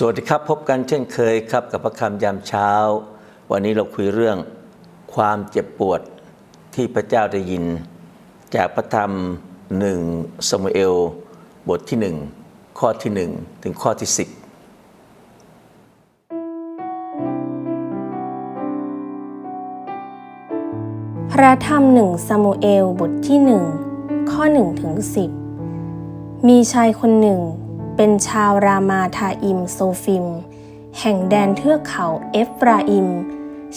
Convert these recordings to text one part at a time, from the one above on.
สวัสดีครับพบกันเช่นเคยครับกับพระคำยามเช้า วันนี้เราคุยเรื่องความเจ็บปวดที่พระเจ้าได้ยิน จากพระธรรมหนึ่งสมุเอล บทที่หนึ่งข้อที่หนึ่งถึงข้อที่สิบพระธรรมหนึ่งซามูเอลบทที่หนึ่งข้อหนึ่งถึงสิบมีชายคนหนึ่ง เป็นชาวรามาทาอิมโซฟิม แห่งแดนเทือกเขาเอฟราอิม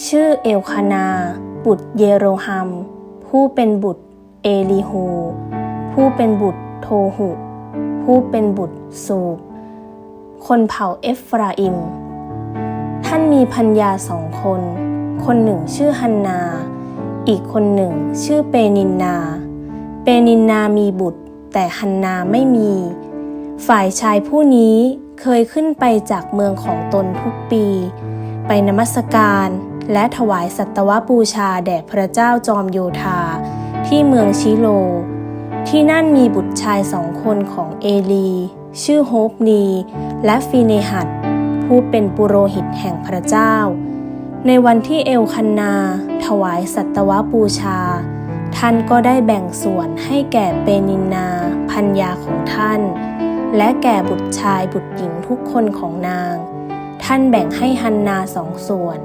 ชื่อเอลคานา บุตรเยโรฮัม ผู้เป็นบุตรเอลีฮู ผู้เป็นบุตรโทหุ ผู้เป็นบุตรสูบ คนเผ่าเอฟราอิม ท่านมีพัญญาสองคน คนหนึ่งชื่อฮันนา อีกคนหนึ่งชื่อเปนินนา เปนินนามีบุตรแต่ฮันนาไม่มี ฝ่ายชายผู้นี้เคยขึ้นไปจากเมืองของตนทุกปี ไปนมัสการและถวายสัตวบูชาแด่พระเจ้าจอมโยธา ที่เมืองชิโล ที่นั่นมีบุตรชายสองคนของเอลี ชื่อโฮปนี และฟีเนหัดผู้เป็นปุโรหิตแห่งพระเจ้า ในวันที่เอลคันนา ถวายสัตวบูชา ท่านก็ได้แบ่งส่วนให้แก่เปนินนาพัญญาของท่าน และแก่บุตรชายบุตรหญิงทุกคนของนาง ท่านแบ่งให้ฮันนาสองส่วน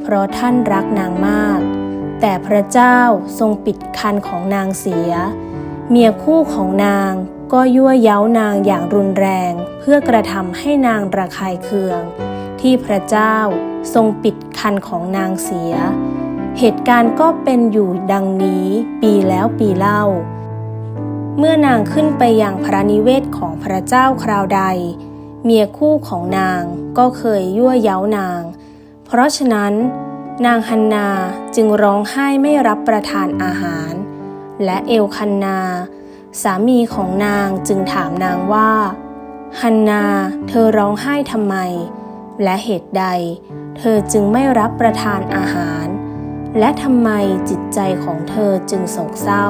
เพราะท่านรักนางมาก แต่พระเจ้าทรงปิดคันของนางเสีย เมียคู่ของนางก็ยั่วเย้านางอย่างรุนแรงเพื่อกระทำให้นางระคายเคือง ที่พระเจ้าทรงปิดคันของนางเสีย เหตุการณ์ก็เป็นอยู่ดังนี้ปีแล้วปีเล่า เมื่อนางขึ้นไปยังพระนิเวศของพระเจ้าคราวใด เมียคู่ของนางก็เคยยั่วเย้านาง เพราะฉะนั้น นางฮันนาจึงร้องไห้ไม่รับประทานอาหาร และเอลคันนา สามีของนางจึงถามนางว่าฮันนาเธอร้องไห้ทำไม และเหตุใด เธอจึงไม่รับประทานอาหาร และทำไมจิตใจของเธอจึงโศกเศร้า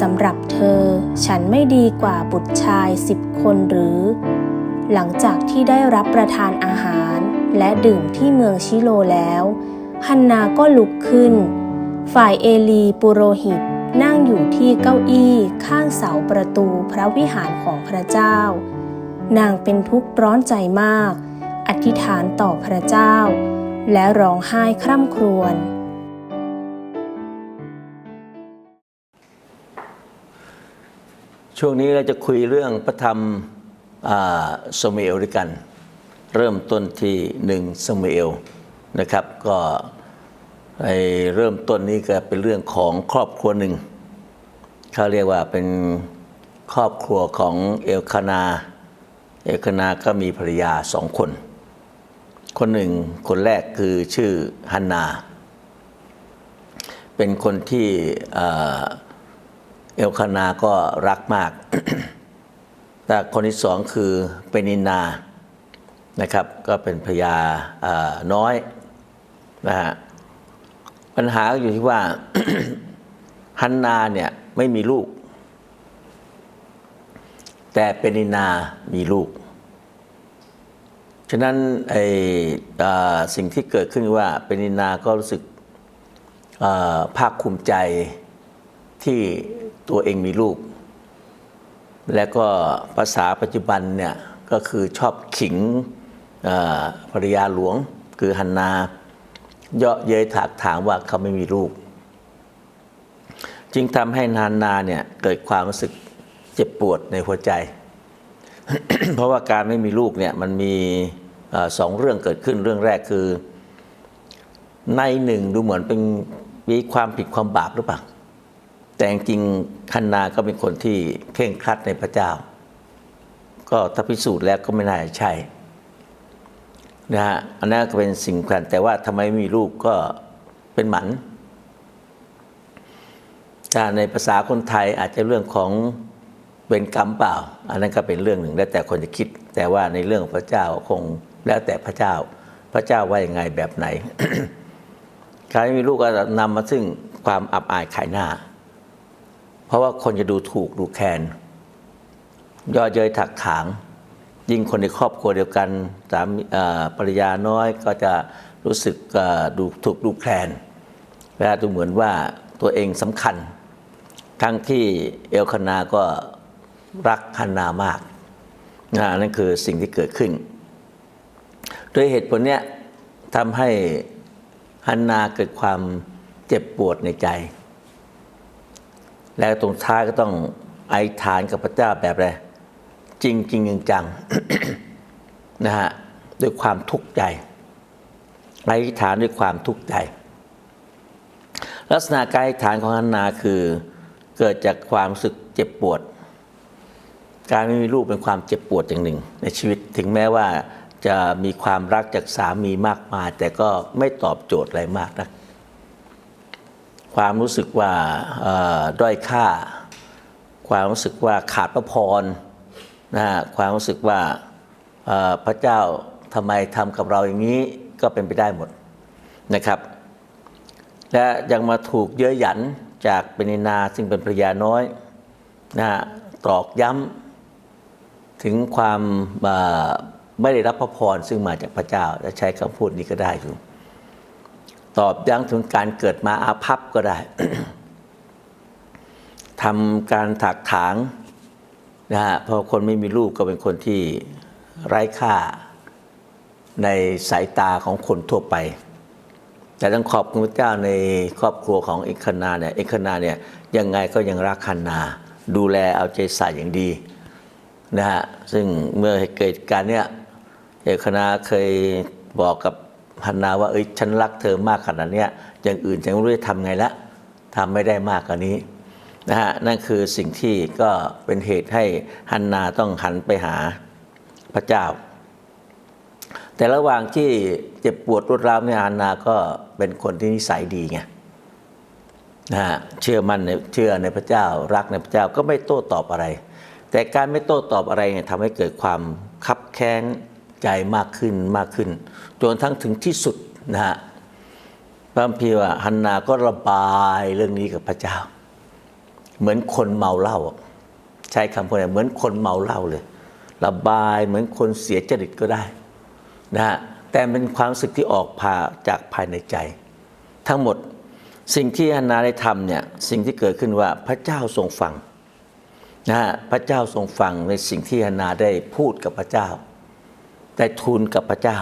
สำหรับเธอฉันไม่ดีกว่าบุตรชายสิบคนหรือ หลังจากที่ได้รับประทานอาหารและดื่มที่เมืองชิโลแล้วฮันนาก็ลุกขึ้น ฝ่ายเอลีปุโรหิตนั่งอยู่ที่เก้าอี้ข้างเสาประตูพระวิหารของพระเจ้า นางเป็นทุกข์ร้อนใจมาก อธิษฐานต่อพระเจ้า และร้องไห้คร่ำครวญ ช่วงนี้เราจะคุยเรื่องพระธรรมสมเอลด้วยกัน เริ่มต้นที่หนึ่งสมเอลนะครับก็ไอเริ่มต้นนี้ก็เป็นเรื่องของครอบครัวหนึ่งเขาเรียกว่าเป็นครอบครัวของเอลคานา เอลคานาก็มีภรรยาสองคน คนหนึ่งคนแรกคือชื่อฮันนา เป็นคนที่อ ลคานาก็รักมาก แต่คนที่สองคือเปนินานะครับ ก็เป็นภรรยาน้อยนะฮะปัญหาก็อยู่ที่ว่าฮันนาเนี่ยไม่มีลูก แต่เปนินามีลูก ฉะนั้นไอสิ่งที่เกิดขึ้นว่าเปนินาก็รู้สึกภาคภูมิใจที่ ตัวเองมีลูก และก็ภาษาปัจจุบันเนี่ยก็คือชอบขิงภรรยาหลวงคือฮันนาเยาะเย้ยถากถางว่าเขาไม่มีลูก จึงทำให้นานนาเนี่ยเกิดความรู้สึกเจ็บปวดในหัวใจ เพราะว่าการไม่มีลูกเนี่ยมันมีอสองเรื่องเกิดขึ้นเรื่องแรกคือในหนึ่งดูเหมือนเป็นมีความผิดความบาปหรือเปล่า แต่จริงคันนาก็เป็นคนที่เคร่งครัดในพระเจ้า ก็ถ้าพิสูจน์แล้วก็ไม่น่าใช่นะฮะอันนั้นก็เป็นสิ่งสำคัญแต่ว่าทำไมไม่มีลูกก็เป็นหมันถ้าในภาษาคนไทยอาจจะเรื่องของเป็นกรรมเปล่า อันนั้นก็เป็นเรื่องหนึ่งแล้วแต่คนจะคิด แต่ว่าในเรื่องของพระเจ้าคงแล้วแต่พระเจ้า พระเจ้าว่ายังไงแบบไหนใครมีลูกก็นำมาซึ่งความอับอายขายหน้า ราะว่าคนจะดูถูกดูแคลนย่อเย้ยถักถาง ยิ่งคนในครอบครัวเดียวกันสามภรรยาน้อยก็จะรู้สึกดูถูกดูแคลนและดูเหมือนว่าตัวเองสำคัญ ทั้งที่เอลคานาก็รักฮันนามากนะนั่นคือสิ่งที่เกิดขึ้น ด้วยเหตุผลเนี้ยทำให้ฮันนาเกิดความเจ็บปวดในใจ แล้วตรงท้ายก็ต้องไอฐานกับพระเจ้าแบบอะไรจริงจริงจังนะฮะด้วยความทุกข์ใจไอฐานด้วยความทุกข์ใจ ลักษณะการอฐานของฮันนาคือเกิดจากความรู้สึกเจ็บปวด การไม่มีลูกเป็นความเจ็บปวดอย่างหนึ่ง ในชีวิตถึงแม้ว่าจะมีความรักจากสามีมากมาย แต่ก็ไม่ตอบโจทย์อะไรมากนัก ความรู้สึกว่าด้อยค่า ความรู้สึกว่าขาดพระพรนะฮะความรู้สึกว่าพระเจ้าทำไมทำกับเราอย่างนี้ก็เป็นไปได้หมดนะครับ และยังมาถูกเย้ยหยันจากเปนินาซึ่งเป็นภรรยาน้อยนะฮะตรอกย้ำถึงความไม่ได้รับพระพรซึ่งมาจากพระเจ้าและใช้คำพูดนี้ก็ได้อยู่ ตอบย้ำถึงการเกิดมาอาภัพก็ได้ทำการถักถางนะฮะพราะคนไม่มีลูกก็เป็นคนที่ไร้ค่าในสายตาของคนทั่วไป แต่ต้องขอบคุณพระเจ้าในครอบครัวของเอกคณาเนี่ยเอกคณาเนี่ยยังไงก็ยังรักคันนา ดูแลเอาใจใส่อย่างดีนะฮะซึ่งเมื่อเกิดการเนี้ยเอกคณาเคยบอกกับ ฮันนาว่าเอ้ยฉันรักเธอมากขนาดเนี้ยอย่างอื่นฉันไม่รู้จะทำไงละทำไม่ได้มากกว่านี้นะฮะนั่นคือสิ่งที่ก็เป็นเหตุให้ฮันนาต้องหันไปหาพระเจ้า แต่ระหว่างที่เจ็บปวดรวดร้าวเนี่ยอานาก็เป็นคนที่นิสัยดีไงนะฮะเชื่อมั่นในเชื่อในพระเจ้ารักในพระเจ้าก็ไม่โต้ตอบอะไร แต่การไม่โต้ตอบอะไรเนี่ยทำให้เกิดความคับแค้น ใจมากขึ้นมากขึ้นจนทั้งถึงที่สุดนะฮะพระคัมภีว่าฮันนาก็ระบายเรื่องนี้กับพระเจ้า เหมือนคนเมาเหล้าอะใช้คำพูดอะไรเหมือนคนเมาเหล้าเลย ระบายเหมือนคนเสียจริตก็ได้นะฮะแต่เป็นความสึกที่ออกพาจากภายในใจ ทั้งหมดสิ่งที่ฮันนาได้ทำเนี่ยสิ่งที่เกิดขึ้นว่าพระเจ้าทรงฟังนะฮะพระเจ้าทรงฟังในสิ่งที่ฮันนาได้พูดกับพระเจ้า ได้ทูลกับพระเจ้า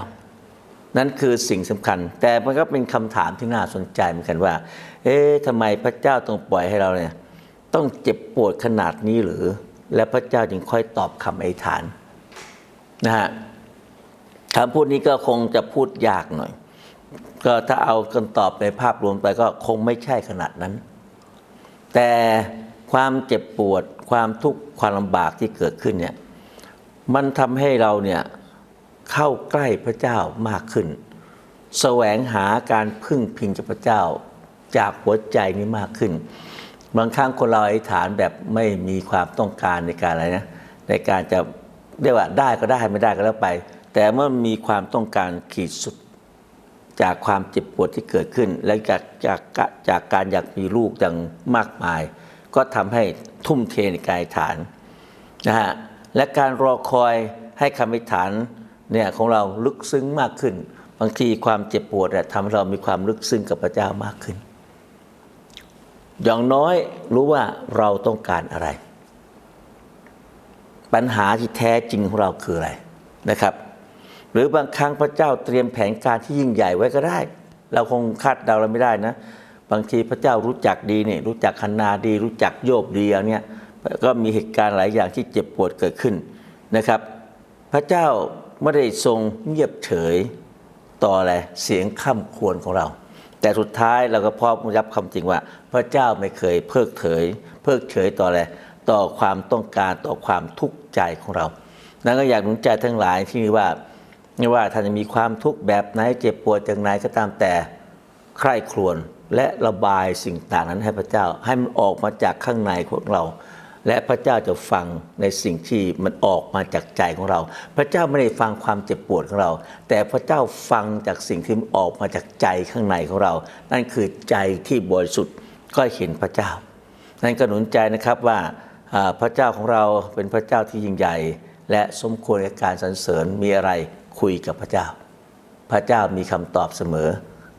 นั่นคือสิ่งสำคัญ แต่มันก็เป็นคำถามที่น่าสนใจเหมือนกันว่า เอ๊ะทำไมพระเจ้าต้องปล่อยให้เราเนี่ยต้องเจ็บปวดขนาดนี้หรือ และพระเจ้าจึงค่อยตอบคำอธิษฐานนะฮะคำพูดนี้ก็คงจะพูดยากหน่อย ก็ถ้าเอากันตอบในภาพรวมไปก็คงไม่ใช่ขนาดนั้น แต่ความเจ็บปวดความทุกข์ความลำบากที่เกิดขึ้นเนี่ยมันทำให้เราเนี่ย เข้าใกล้พระเจ้ามากขึ้น แสวงหาการพึ่งพิงจากพระเจ้าจากหัวใจนี้มากขึ้น บางครั้งคนเราอธิษฐานแบบไม่มีความต้องการในการอะไรนะในการจะเรียกว่าได้ก็ได้ไม่ได้ก็แล้วไป แต่เมื่อมีความต้องการขีดสุดจากความเจ็บปวดที่เกิดขึ้น และจากจากจากการอยากมีลูกอย่างมากมาย ก็ทำให้ทุ่มเทในกายฐานนะฮะและการรอคอยให้คำอธิษฐาน เนี่ยของเราลึกซึ้งมากขึ้น บางทีความเจ็บปวดเนี่ยทำให้เรามีความลึกซึ้งกับพระเจ้ามากขึ้น อย่างน้อยรู้ว่าเราต้องการอะไร ปัญหาที่แท้จริงของเราคืออะไรนะครับ หรือบางครั้งพระเจ้าเตรียมแผนการที่ยิ่งใหญ่ไว้ก็ได้ เราคงคาดเดาเราไม่ได้นะ บางทีพระเจ้ารู้จักดีเนี่ยรู้จักคันนาดี รู้จักโยบดีอันเนี้ยก็มีเหตุการณ์หลายอย่างที่เจ็บปวดเกิดขึ้นนะครับ พระเจ้า ไม่ได้ทรงเงียบเฉยต่ออะไรเสียงข้ามควรของเรา แต่สุดท้ายเราก็พร้อมรับคำจริงว่า พระเจ้าไม่เคยเพิกเฉย เพิกเฉยต่ออะไรต่อความต้องการต่อความทุกข์ใจของเรานั้นก็อยากหนุนใจทั้งหลายที่ว่าไม่ว่าท่านจะมีความทุกข์แบบไหนเจ็บปวดอย่างไรก็ตามแต่ใคร่ครวญและระบายสิ่งต่างนั้นให้พระเจ้าให้มันออกมาจากข้างในของเรา และพระเจ้าจะฟังในสิ่งที่มันออกมาจากใจของเรา พระเจ้าไม่ได้ฟังความเจ็บปวดของเรา แต่พระเจ้าฟังจากสิ่งที่มันออกมาจากใจข้างในของเรา นั่นคือใจที่บริสุทธิ์ก็เห็นพระเจ้า นั่นก็หนุนใจนะครับว่าพระเจ้าของเราเป็นพระเจ้าที่ยิ่งใหญ่ และสมควรกับการสรรเสริญมีอะไรคุยกับพระเจ้า พระเจ้ามีคำตอบเสมอ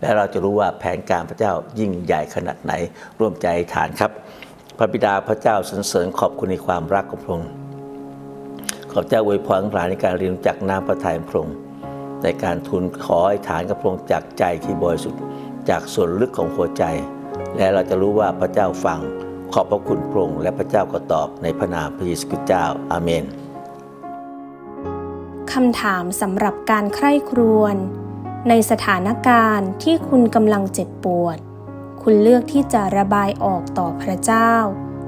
และเราจะรู้ว่าแผนการพระเจ้ายิ่งใหญ่ขนาดไหนร่วมใจฐานครับ พระบิดาพระเจ้าสรรเสริญขอบคุณในความรักของพระองค์ขอบเจ้าอวยพรทั้งหลายในการเรียนรู้จากน้ำพระทัยของพระองค์ในการทูลขออธิษฐานกับพระองค์จากใจที่บริสุทธิ์จากส่วนลึกของหัวใจ และเราจะรู้ว่าพระเจ้าฟังขอบพระคุณพระองค์และพระเจ้าก็ตอบในพระนามพระเยซูคริสต์เจ้าอาเมนคำถามสำหรับการใคร่ครวญในสถานการณ์ที่คุณกำลังเจ็บปวด คุณเลือกที่จะระบายออกต่อพระเจ้า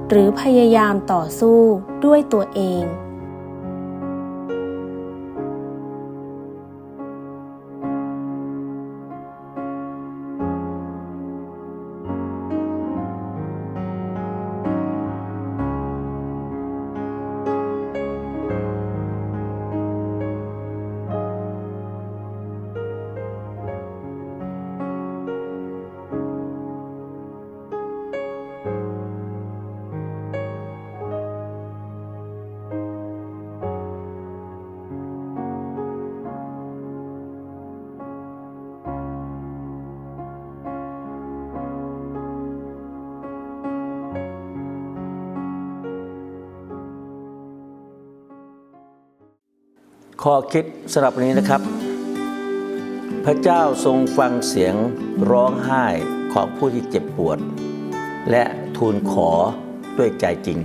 หรือพยายามต่อสู้ด้วยตัวเอง ข้อคิดสำหรับวันนี้นะครับ พระเจ้าทรงฟังเสียงร้องไห้ของผู้ที่เจ็บปวด และทูลขอด้วยใจจริง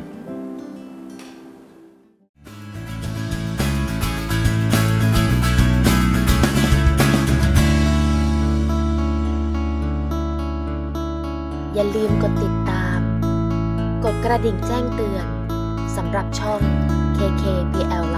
อย่าลืมกดติดตาม กดกระดิ่งแจ้งเตือนสำหรับช่อง KKBL Live